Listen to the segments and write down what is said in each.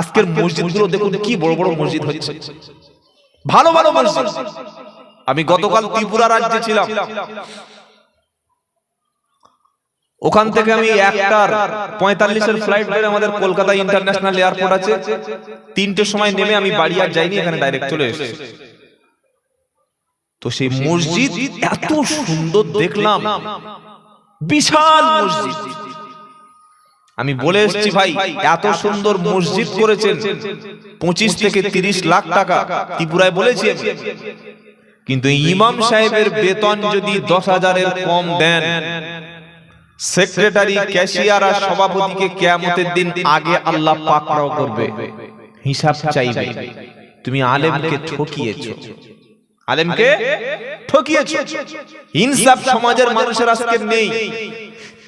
আজকের মসজিদগুলো দেখুন কি বড় বড় মসজিদ হচ্ছে। ভালো ভালো মসজিদ। আমি গতকাল ত্রিপুরা রাজ্যে ছিলাম। ওখান থেকে আমি একটার পঁয়তাল্লিশের ফ্লাইট ধরে আমাদের কলকাতা ইন্টারন্যাশনাল এয়ারপোর্ট আছে। তিনটের সময় নেমে আমি বাড়ি আর যাইনি এখানে ডাইরেক্ট চলে এসেছি। তো সেই মসজিদ এত সুন্দর দেখলাম। বিশাল মসজিদ। আমি বলে এসেছি ভাই এত সুন্দর মসজিদ করেছেন। পঁচিশ থেকে তিরিশ লাখ টাকা। ত্রিপুরায় বলেছি। কিন্তু ইমাম সাহেবের বেতন যদি দশ হাজারের কম দেন সেক্রেটারি ক্যাশিয়ার আর সভাপতিকে কেয়ামতের দিন আগে আল্লাহ পাকড়াও করবে। হিসাব চাইবে। তুমি আলেমকে ঠকিয়েছ। আলেমকে ঠকিয়েছো। ইনসাফ সমাজের মানুষের আজকে নেই।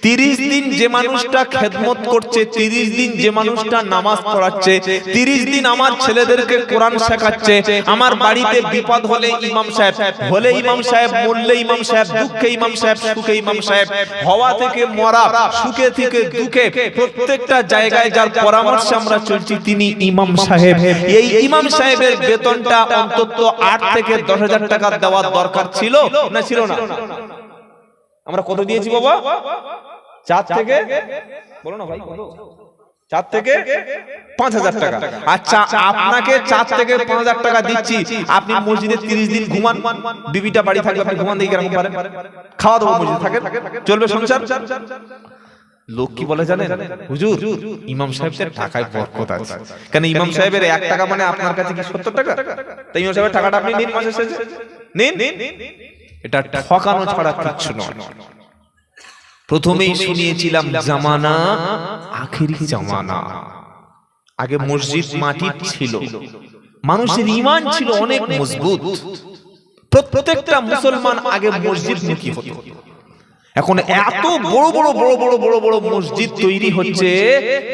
তিরিশ দিন যে মানুষটা খেদমত করছে, তিরিশ দিন যে মানুষটা নামাজ পড়াচ্ছে, তিরিশ দিন আমার ছেলেদেরকে কোরআন শেখাচ্ছে, আমার বাড়িতে বিপদ হলে ইমাম সাহেব হলে ইমাম সাহেব, মরলে ইমাম সাহেব, দুঃখে ইমাম সাহেব, সুখে ইমাম সাহেব, হওয়া থেকে মরা, সুখে থেকে দুঃখে প্রত্যেকটা জায়গায় যার পরামর্শ আমরা চলছি তিনি ইমাম সাহেব। এই ইমাম সাহেবের বেতনটা অন্তত আট থেকে দশ হাজার টাকা দেওয়ার দরকার ছিল না ছিল না? আমরা কত দিয়েছি বাবা? চার থেকে বলো না ভাই। চার থেকে পাঁচ হাজার টাকা। আচ্ছা আপনাকে চার থেকে পাঁচ হাজার টাকা দিচ্ছি। আপনি মসজিদে তিরিশ দিন ঘুমান। বিবিটা বাড়ি থাকবে আপনি ঘুমান দিয়ে পারেন। খাওয়া দাওয়া মসজিদ থাকে চলবে সংসার? লোক কি বলে জানেন? হুজুর ইমাম সাহেবের টাকায় বরকত আছে। কেন ইমাম সাহেবের এক টাকা মানে আপনার কাছে কি সত্তর টাকা? তাই ইমাম সাহেবের টাকাটা আপনি নিন মাসের শেষে। নিন এটা ঠকানো ছাড়া কিচ্ছু নয়। প্রথমেই শুনিয়েছিলাম জামানা আখেরি জামানা। আগে মসজিদ মাটির ছিল। মানুষের ইমান ছিল অনেক মজবুত। প্রত্যেকটা মুসলমান আগে মসজিদ মুখী হতো। এখন এত বড় বড় বড় বড় বড় বড় মসজিদ তৈরি হচ্ছে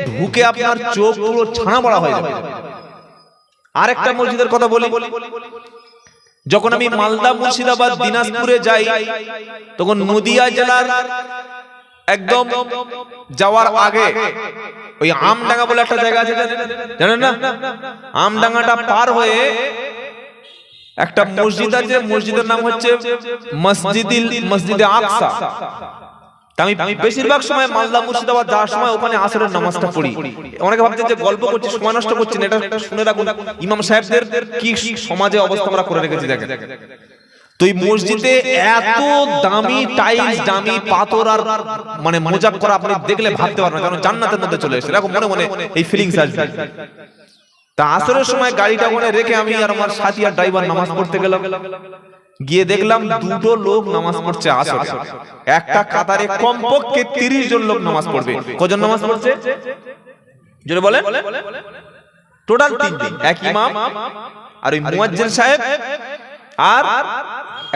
ঢুকে আপনার চোখ পুরো ছানা বড়া হয়ে যাবে। আর একটা মসজিদের কথা বলি। যখন আমি মালদা মুর্শিদাবাদ দিনাজপুরে যাই তখন নদিয়া জেলার একদম যাওয়ার আগে ওই আমডাঙ্গা বলে একটা জায়গা আছে, জানেন না? আমডাঙ্গাটা পার হয়ে একটা মসজিদ আছে, মসজিদের নাম হচ্ছে মসজিদিল মসজিদে আকসা। আমি বেশিরভাগ সময় মালদা মুর্শিদাবাদ যাওয়ার সময় ওখানে নামাজটা পড়ি। অনেকে ভাবছেন যে গল্প করছি, সময় নষ্ট এটা শুনে রাখুন। ইমাম সাহেবদের কি সমাজে অবস্থা আমরা করে রেখেছি, দেখেন। তো এই মসজিদে এত দামি টাইলস দামি পাথর আর মানে মোজাক করা আপনি দেখলে ভাবতে পারবেন না, কারণ জান্নাতের মধ্যে চলে এসেছে। এরকম মনে মনে এই ফিলিংস আসবে। তা আসরের সময় গাড়িটা ওখানে রেখে আমি আর আমার সাথী আর ড্রাইভার নামাজ পড়তে গেলাম। গিয়ে দেখলাম দুটো লোক নামাজ পড়ছে আসরে। একটা কাতারে কমপক্ষে তিরিশ জন লোক নামাজ পড়বে। কজন নামাজ পড়ছে? জোরে বলে। টোটাল তিন দিন এক ইমাম আর ওই মুয়াজ্জিন সাহেব আর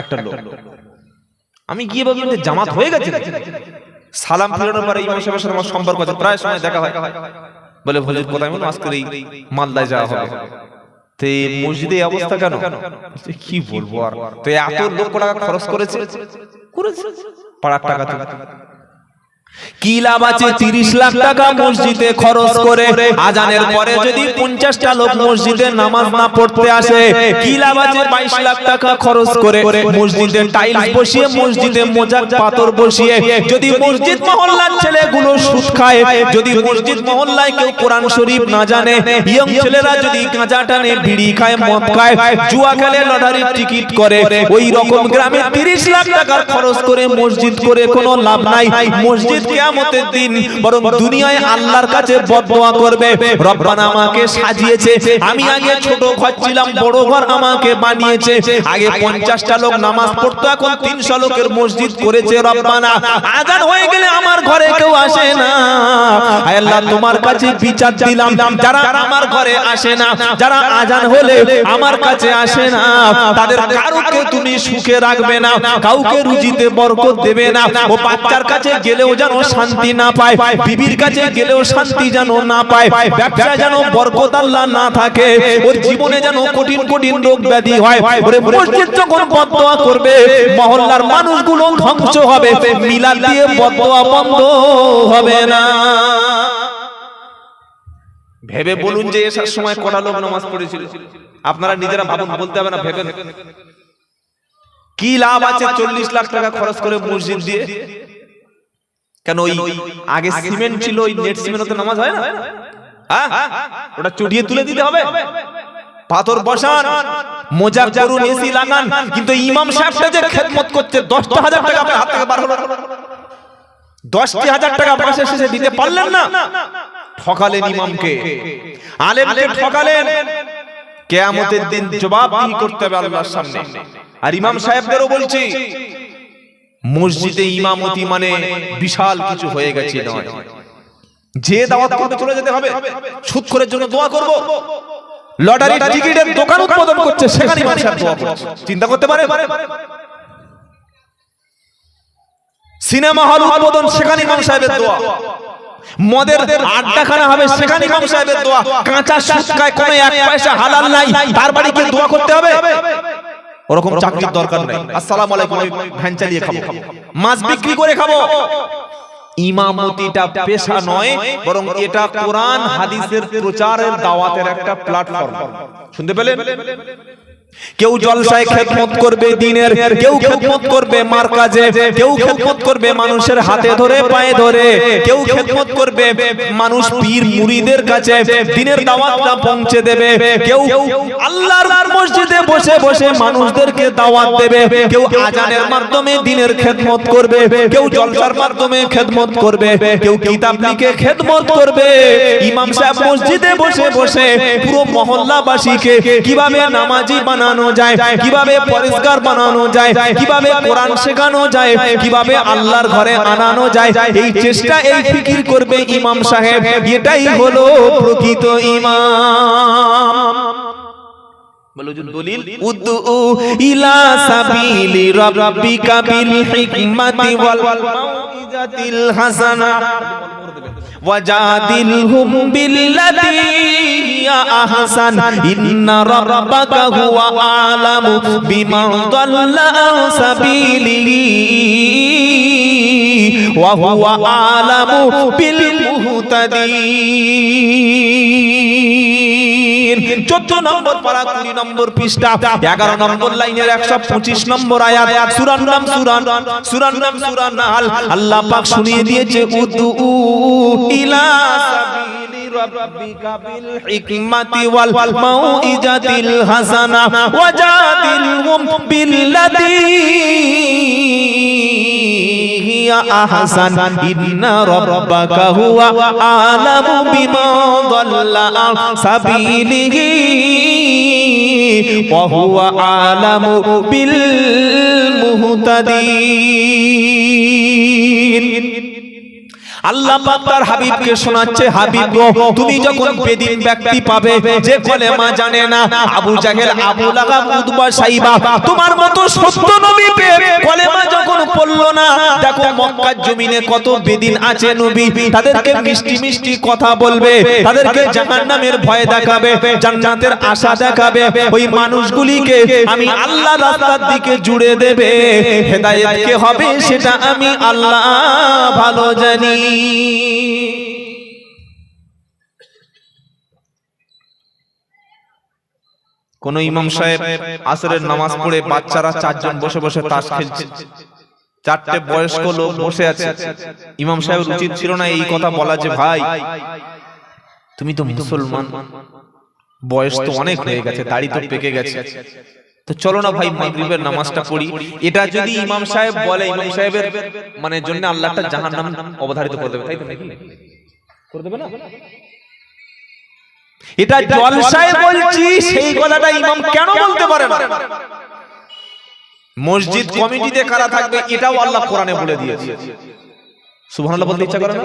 একটা লোক। আমি গিয়ে বললাম যে জামাত হয়ে গেছে সালাম ফেরানোর পরে ইমাম সাহেবের সাথে আমার সম্পর্ক আছে প্রায় সময় দেখা হয়। বলে ভজির কোথায়? বলুন আজকের এই মালদায় যাওয়া হবে। তে মসজিদে অবস্থা কেন? কি বলব আর? তো এত লক্ষ টাকা খরচ করেছে? করেছে। পাড়ার টাকা। কি লাভ আছে তিরিশ লাখ টাকা মসজিদে খরচ করে আজানের পরে যদি পঞ্চাশটা লোক মসজিদে নামাজ না পড়তে আসে কি লাভ আছে বাইশ লাখ টাকা খরচ করে মসজিদে টাইলস বসিয়ে মসজিদে মোজাক পাথর বসিয়ে যদি মসজিদ মহল্লার ছেলেগুলো সুদ খায় যদি মসজিদ মহল্লায় কেউ কোরআন শরীফ না জানে ইয়ং ছেলেরা যদি গাঁজা টানে বিড়ি খায় মদ খায় জুয়া খেলে লটারির টিকিট করে ওই রকম গ্রামে তিরিশ লাখ টাকা খরচ করে মসজিদ করে কোনো লাভ নাই মসজিদ কিয়ামতের দিন, বরং দুনিয়ায় আল্লাহর কাছে বদদোয়া করবে। রব্বানা আমাকে সাজিয়েছে, আমি আগে ছোট ঘর ছিলাম, বড় ঘর আমাকে বানিয়েছে। আগে লোক নামাজ পড়তো, এখন তিনশো লোকের মসজিদ করেছে রব্বানা। হয়ে গেলে আমার ঘরে কেউ আসে না। আল্লাহ, তোমার কাছে বিচার দিলাম, যারা আমার ঘরে আসে না, যারা আজান হলে আমার কাছে আসে না। তাদের কারোকে তুমি সুখে রাখবে না, কাউকে রুজিতে বরকত দেবে না। ও বাচ্চার কাছে গেলেও যেন শান্তি না পায়, বিবির কাছে গেলেও শান্তি যেন না পায়, ব্যবসা যেন বরকত আল্লাহ না থাকে, ওর জীবনে যেন কঠিন কঠিন রোগ ব্যাধি হয়। ওরে মসজিদ যখন বদদোয়া করবে, মহল্লার মানুষগুলো ধ্বংস হবে, মিলাদ দিয়ে বদদোয়া বন্ধ হবে না। ভেবে বলুন যে এসার সময় কটা লোক নামাজ পড়েছিল? আপনারা নিজেরা ভাবুন, বলতে হবে না ভেবেন কি লাভ আছে চল্লিশ লাখ টাকা খরচ করে মসজিদ দিয়ে? কেন ওই আগে সিমেন্ট ছিল ওই নেট সিমেন্ট নামাজ হয় না? হ্যাঁ ওটা চুটিয়ে তুলে দিতে হবে। পাথর বসান মোজা করুন এসি লাগান কিন্তু ইমাম সাহেবটা যে খেদমত করছে দশটা হাজার টাকা আপনার হাত থেকে বার হলো। দশটি হাজার টাকা মাসে শেষে দিতে পারলেন না। ঠকালেন ইমামকে। আলেমকে ঠকালেন। কেয়ামতের দিন জবাবদিহি করতে হবে আল্লাহর সামনে। আর ইমাম সাহেবদেরও বলছি মসজিদে ইমামতি মানে বিশাল কিছু হয়ে গেছে যে দাওয়াত চলে যেতে হবে করে জন্য দোয়া করব। সিনেমা হল দোয়া। হবে দোয়া। কাঁচা তার বাড়িকে দোয়া করতে হবে। ওরকম চাকরির দরকার নেই। আসসালামু আলাইকুম ভ্যান চালিয়ে খাব। মাছ বিক্রি করে খাব। ইমামতিটা পেশা নয় বরং এটা কোরআন হাদিসের প্রচারের দাওয়াতের একটা প্ল্যাটফর্ম শুনতে পেলেন? কেউ জলসায় খেদমত করবে দিনের, কেউ খেদমত করবে মার কাজে কেউ খেদমত করবে মানুষের হাতে ধরে, পায়ে ধরে, কেউ খেদমত করবে মানুষ পীর মুরিদের কাছে, দিনের দাওয়াতটা পৌঁছে দেবে, কেউ আল্লাহর মসজিদে বসে বসে মানুষদেরকে দাওয়াত দেবে, কেউ আজানের মাধ্যমে দিনের খেদমত করবে, কেউ জলসার মাধ্যমে খেদমত করবে, কেউ কিতাব লিখে খেদমত করবে, ইমাম সাহেব মসজিদে বসে বসে পুরো মহল্লাবাসীকে কীভাবে নামাজি বানানো যায় কীভাবে পরিষ্কার বানানো যায় কীভাবে কোরআন শেখানো যায় কীভাবে আল্লাহর ঘরে আনানো যায়। এই চেষ্টা এই ফিকির করবে ইমাম সাহেব। এটাই হলো প্রকৃত ইমাম। দলিল। উদু ইলা সাবিলি রাব্বিকা বিল হিকমাতি ওয়াল মাউইজাতিল হাসানা। وجادلهم بالتي هي أحسن إن ربك هو أعلم بمن ضل عن سبيله وهو أعلم মুক্তাদির চোদ্দ নম্বর পারা, কুড়ি নম্বর পৃষ্ঠা, এগারো নম্বর লাইনের একশো পঁচিশ নম্বর আয়াত। সুরান নাম সুরান সুরান নাম সুরান আল্লাহ পাক শুনিয়ে দিয়েছে, উদু ইলা সাবিলি রাব্বিকা বিল হিকমাতি ওয়াল মাউইজাতিল হাসানা ওয়াজাদিলহুম বিল্লাতী আহসান ইন্না রাব্বাকা আলামু বিমা দাল্লা আন সাবিলিহি আল্লাহ তার হাবিবকে শোনাচ্ছে হাবিব তুমি যখন বেদিন ব্যক্তি পাবে যে কলেমা জানে না আবু জাহেল আবু লাগাব উতবা সাইবা তোমার মতো সত্য নবী পেয়ে কলেমা যখন পড়ল না দেখো মক্কার জমিনে কত বেদিন আছে নবী তাদেরকে মিষ্টি মিষ্টি কথা বলবে তাদেরকে জাহান্নামের ভয় দেখাবে জান্নাতের আশা দেখাবে ওই মানুষগুলিকে আমি আল্লাহ রাস্তার দিকে জুড়ে দেবে হেদায়েত কে হবে সেটা আমি আল্লাহ ভালো জানি কোন ইমাম সাহেব আসরের নামাজ পড়ে বাচ্চারা চারজন বসে বসে তাস খেলছে। চারটে বয়স্ক লোক বসে আছে। ইমাম সাহেবের উচিত ছিল না এই কথা বলা যে, ভাই, তুমি তো মুসলমান। বয়স তো অনেক হয়ে গেছে, দাড়ি তো পেকে গেছে। তো চলো না ভাই মাগরিবের নামাজটা পড়ি। এটা যদি ইমাম সাহেব বলে ইমাম সাহেবের মানে জন্য আল্লাহ একটা জাহান্নাম অবধারিত করে দেবে তাই তো নাকি? করে দেবে না? এটা জলসায় বলছি সেই কথাটা ইমাম কেন বলতে পারে না? মসজিদ কমিটিতে কারা থাকবে এটাও আল্লাহ কোরআনে বলে দিয়েছে। সুবহানাল্লাহ বলতে ইচ্ছা করে না?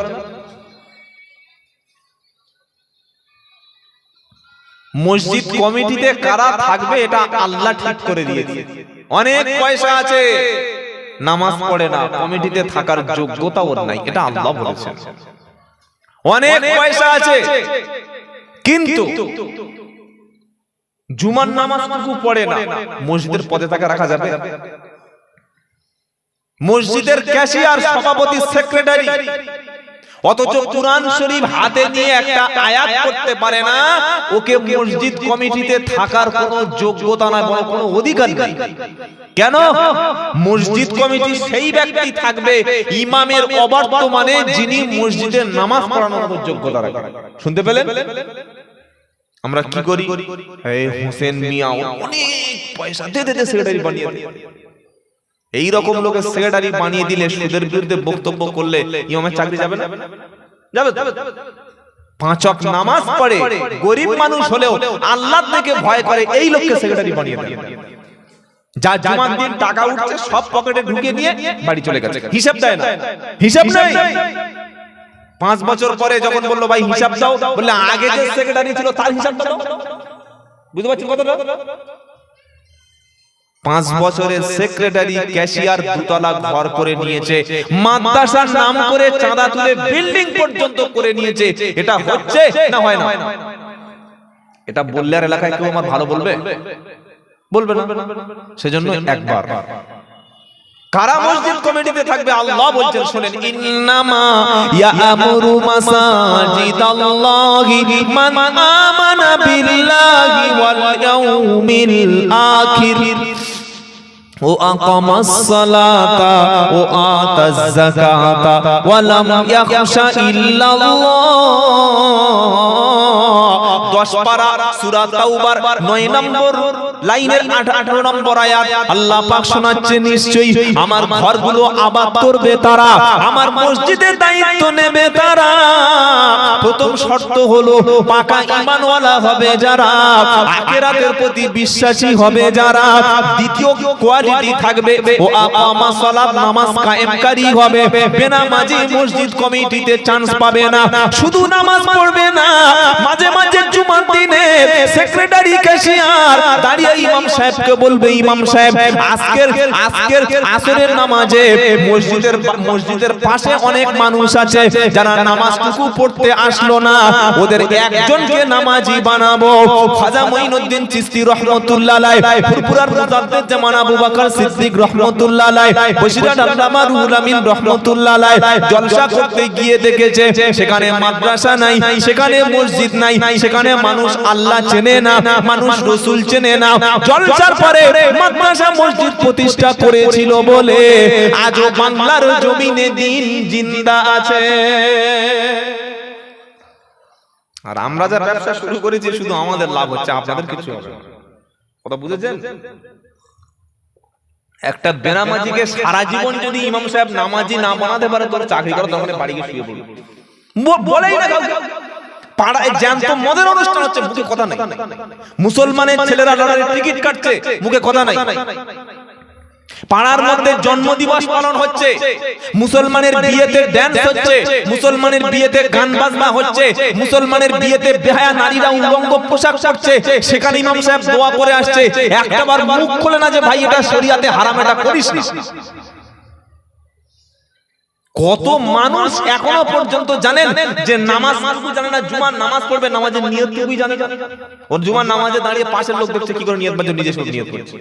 মসজিদ কমিটিতে কারা থাকবে এটা আল্লাহ ঠিক করে দিয়েছে। অনেক পয়সা আছে। নামাজ পড়ে না কমিটিতে থাকার যোগ্যতা ওর নাই এটা আল্লাহ বলেছেন অনেক পয়সা আছে। কিন্তু জুমার নামাজটুকু পড়ে না। মসজিদের পদে তাকে রাখা যাবে। মসজিদের ক্যাশিয়ার সভাপতি সেক্রেটারি। অথচ কোরআন শরীফ হাতে নিয়ে একটা আয়াত করতে পারে না ওকে মসজিদ কমিটিতে থাকার কোনো যোগ্যতা না বড় কোনো অধিকার নেই। কেন? মসজিদ কমিটি সেই ব্যক্তি থাকবে ইমামের অবর্তমানে যিনি মসজিদের নামাজ পড়ানোর মতো যোগ্যতা রাখেন শুনতে পেলেন? আমরা কি করি? হোসেন মিয়া অনেক পয়সা দে দে সেক্রেটারি বানিয়ে। এই রকম লোকের সেক্রেটারি বানিয়ে দিলে সুদের বিরুদ্ধে বক্তব্য করলে ইমামের চাকরি যাবে না? যাবে তো? পাঁচ ওয়াক্ত নামাজ পড়ে গরিব মানুষ হলেও আল্লাহ থেকে ভয় করে এই লোককে সেক্রেটারি বানিয়ে দেয়। যা জুমার দিন টাকা উঠছে সব পকেটে ঢুকে নিয়ে বাড়ি চলে গেছে। হিসাব দেয় না। হিসাব নাই পাঁচ বছর পরে যখন বলল ভাই হিসাব দাও বললে আগে যে সেক্রেটারি ছিল তার হিসাব দাও। বুঝতে পারছেন কথাটা? পাঁচ বছরের সেক্রেটারি ক্যাশিয়ার দুতলা ঘর করে নিয়েছে। মাদ্রাসার নাম করে চাঁদা তুলে বিল্ডিং পর্যন্ত করে নিয়েছে। এটা হচ্ছে না হয় না? এটা বললে আর এলাকায় কেউ আমার ভালো বলবে? বলবে না। সেজন্য একবার। কারা মসজিদ কমিটিতে থাকবে? আল্লাহ বলছেন শুনেন ইন্নামা ইয়ামুরু মাসাজিদাল্লাহি মান আমানা বিল্লাহি ওয়াল ইয়াউমিল আখির। وأقام الصلاة وآتى الزكاة ولم يخش إلا الله দশ পারা সূরা তাওবার 9 নম্বর লাইনের 18 নম্বর আয়াত, আল্লাহ পাক শোনাচ্ছে নিশ্চয়ই, আমার ঘরগুলো আবাদ করবে তারা, আমার মসজিদের দায়িত্ব নেবে তারা। প্রথম শর্ত হলো, পাকা ঈমানওয়ালা হবে যারা, আখিরাতের প্রতি বিশ্বাসী হবে যারা, দ্বিতীয় কোয়ালিটি থাকবে, ও আকামা সালাত নামাজ কায়েমকারী হবে, বেনামাজি মসজিদ কমিটিতে চান্স পাবে না, শুধু নামাজ পড়বে না, মাঝে মাঝে জুমার দিনে সেক্রেটারি ক্যাশিয়ার দাঁড়িয়ে ইমাম সাহেবকে বলবে, ইমাম সাহেব, আজকের আজকের আসরের নামাজে মসজিদের মসজিদের পাশে অনেক মানুষ আছে যারা নামাজটুকু পড়তে আসলো না। ওদের একজনকে নামাজি বানাবো। খাজা চিশতি রহমাতুল্লাহ মুজাদ্দিদ জামান আবু বকর সিদ্দিক রহমাতুল্লাহ বসিরহাট আল্লামা রুহুল আমিন রহমাতুল্লাহ জলসা করতে গিয়ে দেখেছে, সেখানে মাদ্রাসা নাই, সেখানে মসজিদ নাই, সেখানে মানুষ আল্লাহ চেনে না, মানুষ রসুল চেনে না। জলসার পরে মাদ্রাসা মসজিদ প্রতিষ্ঠা করেছিল বলে আজও বাংলার জমিনে দিন জিন্দা আছে। আর আমরা যা ব্যবসা শুরু করেছি শুধু আমাদের লাভ হচ্ছে আপনাদের কিছু হবে কথা বুঝেছেন? একটা বেনামাজিকে সারা জীবন যদি ইমাম সাহেব নামাজি না বানাতে পারে তোর চাকরি করো তখন বাড়ি গিয়ে শুয়ে পড়বে বলেই না কাউকে। পাড়ায় জ্যান্ত মদের অনুষ্ঠান হচ্ছে মুখে কথা নাই। মুসলমানের ছেলেরা লড়াইয়ের টিকিট কাটছে মুখে কথা নাই। পাড়ার মধ্যে জন্মদিবস পালন হচ্ছে মুসলমানের বিয়েতে ড্যান্স হচ্ছে মুসলমানের বিয়েতে গান বাজনা হচ্ছে মুসলমানের বিয়েতে বেহায়া নারীরা উলঙ্গ পোশাক পরছে সেখানে ইমাম সাহেব দোয়া করে আসছে একটাবার মুখ খোলে না যে ভাই এটা শরিয়াতে হারাম এটা করিস না। কত মানুষ এখনও পর্যন্ত জানেন যে নামাজ জানে না জুমার নামাজ পড়বে নামাজের নিয়ত টুকুই জানে। ওর জুমার নামাজে দাঁড়িয়ে পাশের লোক দেখছে কি করে নিয়ত বাজে নিজে সব নিয়ত করছে।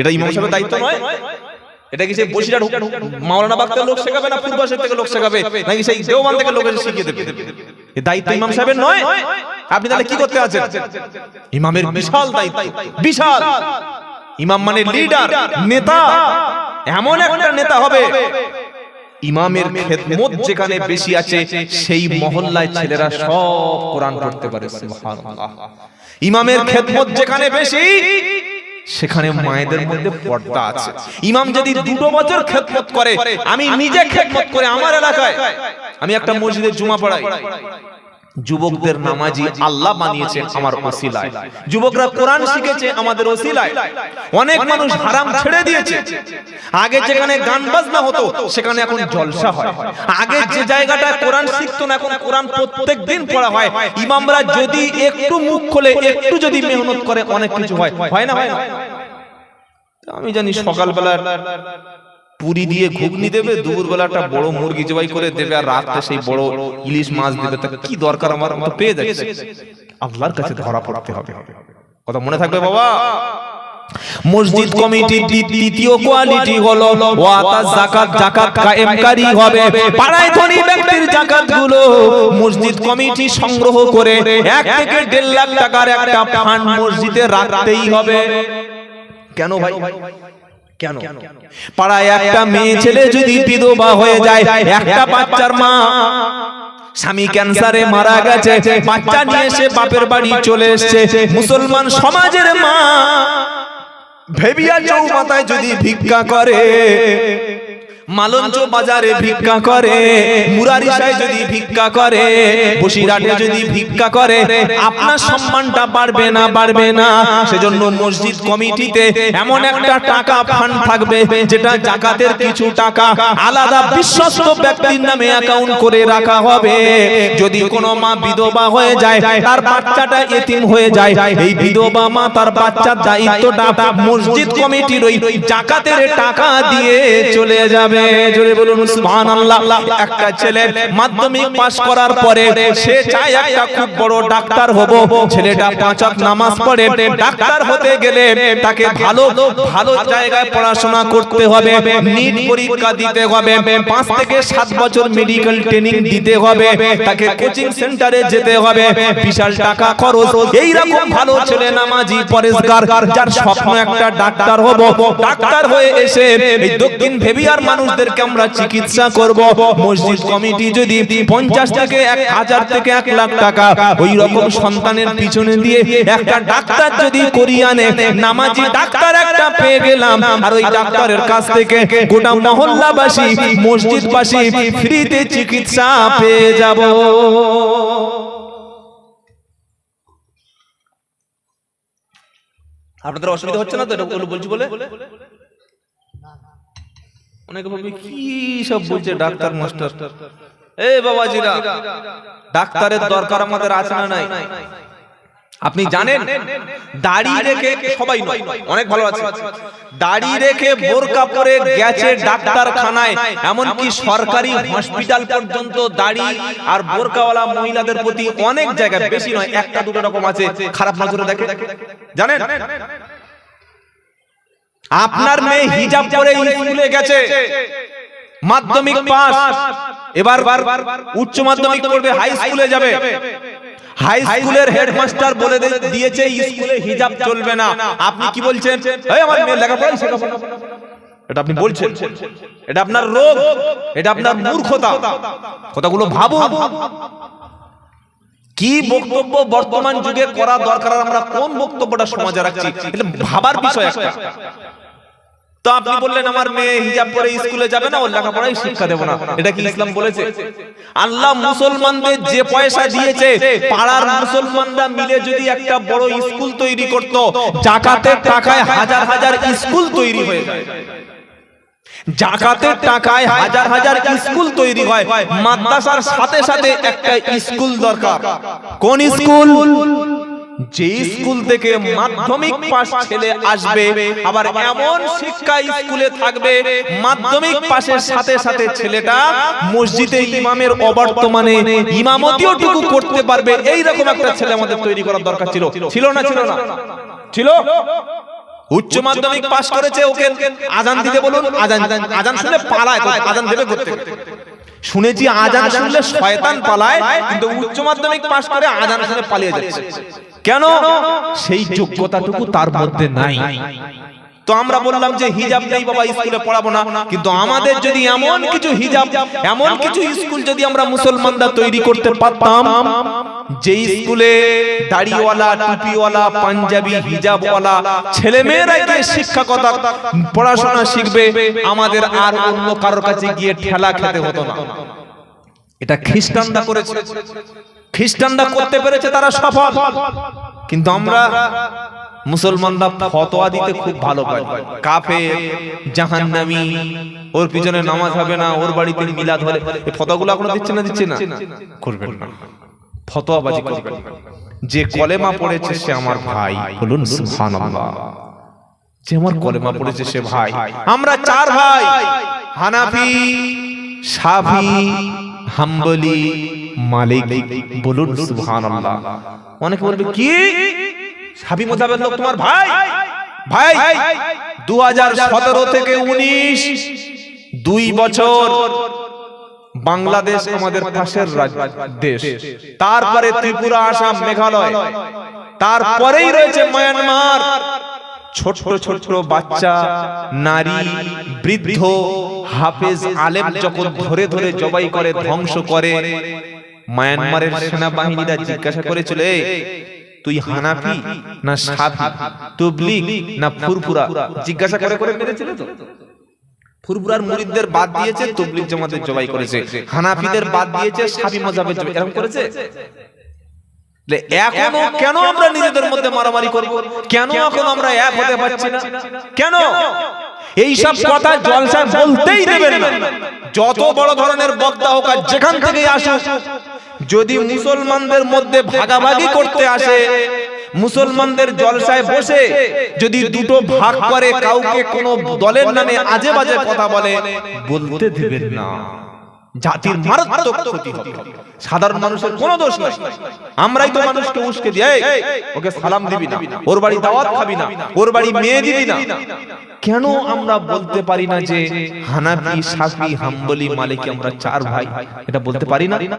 এটা ইমাম সাহেবের দায়িত্ব নয়। এটা কি সেই বসিরহাট মাওলানা বাগদার লোক শেখাবে না পূর্বাসের থেকে লোক শেখাবে? নাকি সেই দেওবান থেকে লোক এসে শিখিয়ে দেবে? এই দায়িত্ব ইমাম সাহেবের নয়। আপনি তাহলে কি করতে আছেন? ইমামের বিশাল দায়িত্ব। বিশাল। ইমাম মানে লিডার নেতা। এমন একটা নেতা হবে। ইমামের খেদমত যেখানে বেশি আছে সেই মহল্লায় ছেলেরা সব কোরআন পড়তে পারে ইমামের খেদমত যেখানে বেশি সেখানে মায়েদের মধ্যে পর্দা আছে। ইমাম যদি দুটো বছর খেদমত করে আমি নিজে খেদমত করে আমার এলাকায়। আমি একটা মসজিদে জুমা পড়াই। যুবকদের নামাজি আল্লাহ বানিয়েছেন আমার ওসিলায়। যুবকরা কোরআন শিখেছে আমাদের ওসিলায়। অনেক মানুষ হারাম ছেড়ে দিয়েছে। আগে যেখানে গান বাজনা হতো সেখানে এখন জলসা হয়। আগে যে জায়গাটা কোরআন শিখতো না এখন কোরআন প্রত্যেক দিন পড়া হয়। ইমামরা যদি একটু মুখ খোলে একটু যদি মেহনত করে অনেক কিছু হয়। হয়। না হয় না? আমি জানি সকালবেলা পুরি দিয়ে ঘুগনি দেবে দুপুর বেলাটা বড় মুরগি জবাই করে দেবে আর রাতে সেই বড় ইলিশ মাছ দেবে তা কি দরকার আমার তো পেয়ে যাচ্ছে। আল্লাহর কাছে ধরা পড়তে হবে। কথা মনে থাকবে বাবা? মসজিদ কমিটির দ্বি- দ্বিতীয় কোয়ালিটি হলো ওয়াতা যাকাত জাকাত কায়েমকারী হবে। পাড়ায় ধনী ব্যক্তির জাকাতগুলো মসজিদ কমিটি সংগ্রহ করে এক থেকে দেড় লাখ টাকার একটা ফান্ড মসজিদে রাখতেই হবে। কেন ভাই? কেন? পাড়ায় একটা মেয়ে ছেলে যদি বিধবা হয়ে যায় একটা বাচ্চার মা। স্বামী ক্যান্সারে মারা গেছে বাচ্চা নিয়ে এসে বাপের বাড়ি চলে এসেছে। মুসলমান সমাজের মা। ভেবিয়া চৌমাথায় যদি ভিক্ষা করে। মালঞ্চ বাজারে ভিক্ষা করে মুরারিসায় যদি ভিক্ষা করে বসিরহাটে যদি ভিক্ষা করে আপনার সম্মানটা বাড়বে না বাড়বে না। সেজন্য মসজিদ কমিটিতে এমন একটা টাকা ফান্ড থাকবে যেটা জাকাতের কিছু টাকা আলাদা বিশ্বস্ত ব্যক্তির নামে অ্যাকাউন্ট করে রাখা হবে। যদি কোনো মা বিধবা হয়ে যায় তার বাচ্চাটা এতিম হয়ে যায়। এই বিধবা মা তার বাচ্চার দায়িত্বটা মসজিদ কমিটির ওই জাকাতের টাকা দিয়ে চলে যাবে জোরে বলুন একটা ছেলে মাধ্যমিক পাস করার পরে সে চায় একটা খুব বড় ডাক্তার হব। ছেলেটা পাঁচ নামাজ পড়ে, ডাক্তার হতে গেলে তাকে ভালো ভালো জায়গায় পড়াশোনা করতে হবে, নিট পরীক্ষা দিতে হবে, পাঁচ থেকে সাত বছর মেডিকেল ট্রেনিং দিতে হবে, তাকে কোচিং সেন্টারে যেতে হবে, বিশাল টাকা খরচ। এই রকম ভালো ছেলে, নামাজি, পরেশগার, যার স্বপ্ন একটা ডাক্তার হব। ডাক্তার হয়ে এসে এই দক্ষিণ ভেবিয়ার মানুষদেরকে আমরা চিকিৎসা করব। মসজিদ কমিটি যদি পঞ্চাশ থেকে এক হাজার থেকে এক লাখ টাকা ওই রকম সন্তানের পিছনে দিয়ে একটা ডাক্তার যদি করিয়ে আনে, নামাজি ডাক্তার একটা পেয়ে গেলাম। আর ওই ডাক্তারের কাছ থেকে গোটা মহল্লাবাসী, মসজিদবাসী ফ্রিতে চিকিৎসা পেয়ে যাব। আপনাদের অসুবিধা হচ্ছে না তো? বলছি বলে? অনেকে বলবে কি সব বলছে ডাক্তার মাস্টার? এই বাবাজিরা ডাক্তারের দরকার আমাদের আছে না নাই? আপনি জানেন? দাড়ি রেখে সবাই নয়। অনেক ভালো আছে। দাড়ি রেখে বোরকা পরে গেছে ডাক্তারখানায়। এমনকি সরকারি হসপিটাল পর্যন্ত দাড়ি আর বোরকাওয়ালা মহিলাদের প্রতি অনেক জায়গায় বেশি নয়। একটা দুটো রকম আছে। খারাপ নজরে দেখে। জানেন? আপনার মেয়ে হিজাব পরে স্কুলে গেছে। মাধ্যমিক পাস। এবার উচ্চ মাধ্যমিক পড়বে হাই স্কুলে যাবে। হাই স্কুলের হেডমাস্টার বলে দিয়েছে স্কুলে হিজাব চলবে না। আপনি কি বলছেন? এই আমার মেয়ে লেখাপড়াই শেখাবো। এটা আপনি বলছেন। এটা আপনার রোগ। এটা আপনার মূর্খতা। কথাগুলো ভাবুন। কি বক্তব্য বর্তমান যুগে করা দরকার? আমরা কোন বক্তব্যটা সমাজে রাখছি? এটা ভাবার বিষয় একটা। তো আপনি বললেন, আমার মেয়ে হিজাব পরে স্কুলে যাবে না, ওর লেখাপড়াই শিক্ষা দেব না। এটা কি ইসলাম বলেছে? আল্লাহ মুসলমানদের যে পয়সা দিয়েছে, পাড়ার মুসলমানরা মিলে যদি একটা বড় স্কুল তৈরি করত, জাকাতের টাকায় হাজার হাজার স্কুল তৈরি হয়ে যায়। জাকাতের টাকায় হাজার হাজার স্কুল তৈরি হয়, মাদ্রাসার সাথে সাথে একটা স্কুল দরকার। কোন স্কুল? যে স্কুল থেকে মাধ্যমিক পাস ছেলে আসবে আবার এমন শিক্ষা স্কুলে থাকবে মাধ্যমিক পাশের সাথে সাথে ছেলেটা মসজিদে ইমামের অবর্তমানে ইমামতিও টুকু করতে পারবে। এই রকম একটা ছেলে আমাদের তৈরি করার দরকার ছিল। ছিল না ছিল না? ছিল? উচ্চ মাধ্যমিক পাশ করেছে ওকে। আজান দিতে বলুন আজান আজান শুনে পালায় আজান দেবে করতে। শুনেছি আজান শুনলে শয়তান পালায় কিন্তু উচ্চ মাধ্যমিক পাস করে আজান শুনে পালিয়ে যাচ্ছে কেন? সেই যোগ্যতাটুকু তার মধ্যে নাই। তো আমরা বললাম যে হিজাব নেই বাবা, স্কুলে পড়াবো না। কিন্তু আমাদের যদি এমন কিছু হিজাব, এমন কিছু স্কুল যদি আমরা মুসলমানরা তৈরি করতে পারতাম, যে স্কুলে দাড়িওয়ালা, টুপিওয়ালা, পাঞ্জাবি, হিজাবওয়ালা ছেলে মেয়েরা গিয়ে শিক্ষকতা পড়াশোনা শিখবে, আমাদের আর অন্য কারোর কাছে গিয়ে ঠেলা খেতে হতো না। এটা খ্রিস্টানরা করেছে। খ্রিস্টানরা করতে পেরেছে, তারা সফল। কিন্তু আমরা মুসলমানরা ফতোয়া দিতে খুব ভালো পায় কাফে জাহান্নামী ওর পিছনে নামাজ হবে না ওর বাড়িতে মিলাদ হলে। এই ফতোয়াগুলো এখনও দিচ্ছে না দিচ্ছে না? করবেন না। ফতোয়াবাজি করবেন। যে কলেমা পড়েছে সে আমার ভাই। বলুন সুবহানাল্লাহ। যে আমার কলেমা পড়েছে সে ভাই। আমরা চার ভাই। হানাফি সাফি হাম্বলি মালিক। বলুন সুবহানাল্লাহ। অনেকে বলবে কি? সাফি মোজাবের লোক তোমার ভাই ভাই। দু থেকে উনিশ দুই বছর বাংলাদেশ আমাদের পাশের দেশ। তারপরে ত্রিপুরা আসাম মেঘালয়। তারপরেই রয়েছে মায়ানমার। ছোট ছোট বাচ্চা নারী বৃদ্ধ হাফেজ আলেম যখন ধরে ধরে জবাই করে ধ্বংস করে মায়ানমারের সেনাবাহিনীরা জিজ্ঞাসা করেছিল "এই, তুই হানাফি না সাফি তুবলিগ না ফুরফুরা। জিজ্ঞাসা করে করে মেরেছিল তো। ফুরফুরার মুরিদদের বাদ দিয়েছে তবলিগ জামাতের জবাই করেছে। হানাফিদের বাদ দিয়েছে সাফি মাযহাবের জবাই। এরকম করেছে? এখনও কেন আমরা নিজেদের মধ্যে মারামারি করব? কেন এখন আমরা এক হতে পারছি না? কেন? এই সব কথা জলসায় বলতেই দেবেন না। যত বড় ধরনের বক্তা হোক আর যেখান থেকেই আসুক যদি মুসলমানদের মধ্যে ভাগাভাগি করতে আসে মুসলমানদের জলসায় বসে যদি দুটো ভাগ করে কাউকে কোন দলের নামে আজে বাজে কথা বলে বলতে দেবেন না। জাতির মারাত্মক ক্ষতি হবে। সাধারণ মানুষের কোনো দোষ নাই। আমরাই তো মানুষকে উস্কে "এই, ওকে সালাম দিবি না। ওর বাড়ি দাওয়াত খাবি না। ওর বাড়ি মেয়ে দিবি না। কেন আমরা বলতে পারি না যে হানাফি সাফি হাম্বলি মালিকি আমরা চার ভাই? এটা বলতে পারি না?